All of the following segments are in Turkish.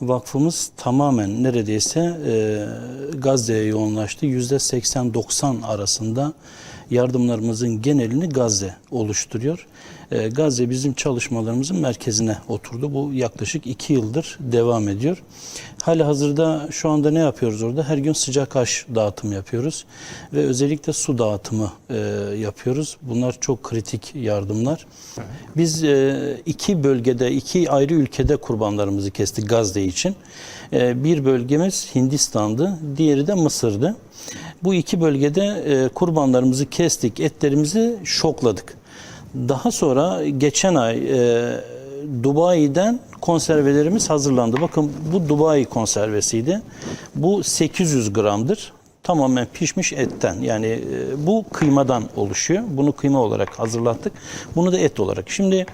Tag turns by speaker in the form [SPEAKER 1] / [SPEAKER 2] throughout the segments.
[SPEAKER 1] vakfımız tamamen neredeyse e, Gazze'ye yoğunlaştı. %80-90 arasında yardımlarımızın genelini Gazze oluşturuyor. E, Gazze bizim çalışmalarımızın merkezine oturdu. Bu yaklaşık iki yıldır devam ediyor. Hali hazırda şu anda ne yapıyoruz orada? Her gün sıcak aş dağıtım yapıyoruz ve özellikle su dağıtımı e, yapıyoruz. Bunlar çok kritik yardımlar. Biz e, iki bölgede, iki ayrı ülkede kurbanlarımızı kestik Gazze için. E, bir bölgemiz Hindistan'dı, diğeri de Mısır'dı. Bu iki bölgede e, kurbanlarımızı kestik, etlerimizi şokladık. Daha sonra geçen ay e, Dubai'den konservelerimiz hazırlandı. Bakın bu Dubai konservesiydi. Bu 800 gramdır. Tamamen pişmiş etten yani e, bu kıymadan oluşuyor. Bunu kıyma olarak hazırlattık. Bunu da et olarak. Şimdi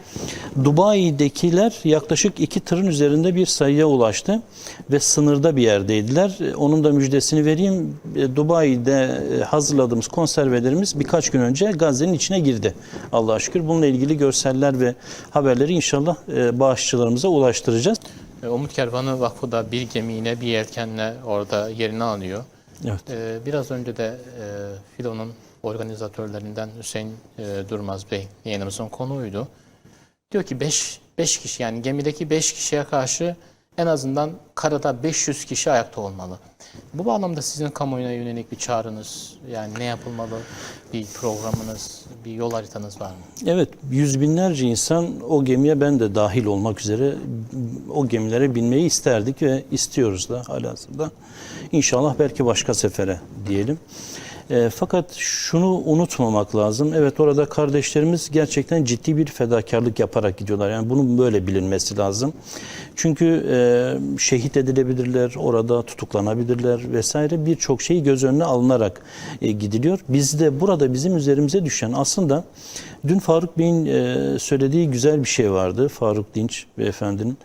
[SPEAKER 1] Dubai'dekiler yaklaşık 2 tırın üzerinde bir sayıya ulaştı ve sınırda bir yerdeydiler. E, Onun da müjdesini vereyim. E, Dubai'de hazırladığımız konservelerimiz birkaç gün önce Gazze'nin içine girdi. Allah'a şükür. Bununla ilgili görseller ve haberleri inşallah bağışçılarımıza ulaştıracağız.
[SPEAKER 2] Umut Kervanı Vakfı da bir gemiyle bir yelkenle orada yerini alıyor.
[SPEAKER 1] Evet.
[SPEAKER 2] E, Biraz önce de e, Filo'nun organizatörlerinden Hüseyin e, Durmaz Bey yayınımızın konuğuydu. Diyor ki 5 5 kişi yani gemideki 5 kişiye karşı en azından karada 500 kişi ayakta olmalı. Bu bağlamda sizin kamuoyuna yönelik bir çağrınız, yani ne yapılmalı, bir programınız, bir yol haritanız var mı?
[SPEAKER 1] Evet, yüz binlerce insan o gemiye ben de dahil olmak üzere o gemilere binmeyi isterdik ve istiyoruz da halihazırda. İnşallah belki başka sefere diyelim. E, fakat şunu unutmamak lazım. Evet orada kardeşlerimiz gerçekten ciddi bir fedakarlık yaparak gidiyorlar. Yani bunun böyle bilinmesi lazım. Çünkü e, şehit edilebilirler, orada tutuklanabilirler vesaire birçok şey göz önüne alınarak e, gidiliyor. Biz de burada bizim üzerimize düşen aslında dün Faruk Bey'in e, söylediği güzel bir şey vardı. Faruk Dinç beyefendinin.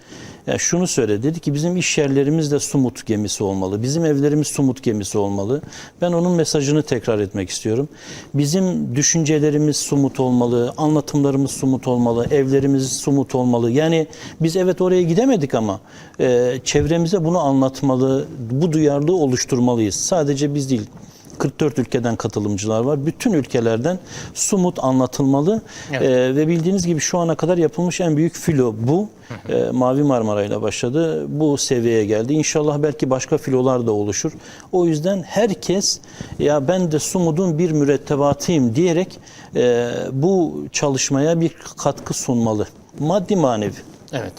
[SPEAKER 1] Yani şunu söyledi. Dedi ki bizim iş yerlerimiz de sumut gemisi olmalı. Bizim evlerimiz sumut gemisi olmalı. Ben onun mesajını tekrar etmek istiyorum. Bizim düşüncelerimiz sumut olmalı, anlatımlarımız sumut olmalı, evlerimiz sumut olmalı. Yani biz evet oraya gidemedik ama e, çevremize bunu anlatmalı, bu duyarlılığı oluşturmalıyız. Sadece biz değil. 44 ülkeden katılımcılar var. Bütün ülkelerden sumut anlatılmalı.
[SPEAKER 2] Evet.
[SPEAKER 1] Ee, ve bildiğiniz gibi şu ana kadar yapılmış en büyük filo bu. Ee, Mavi Marmara ile başladı. Bu seviyeye geldi. İnşallah belki başka filolar da oluşur. O yüzden herkes ya ben de sumudun bir mürettebatıyım diyerek e, bu çalışmaya bir katkı sunmalı. Maddi manevi.
[SPEAKER 2] Evet.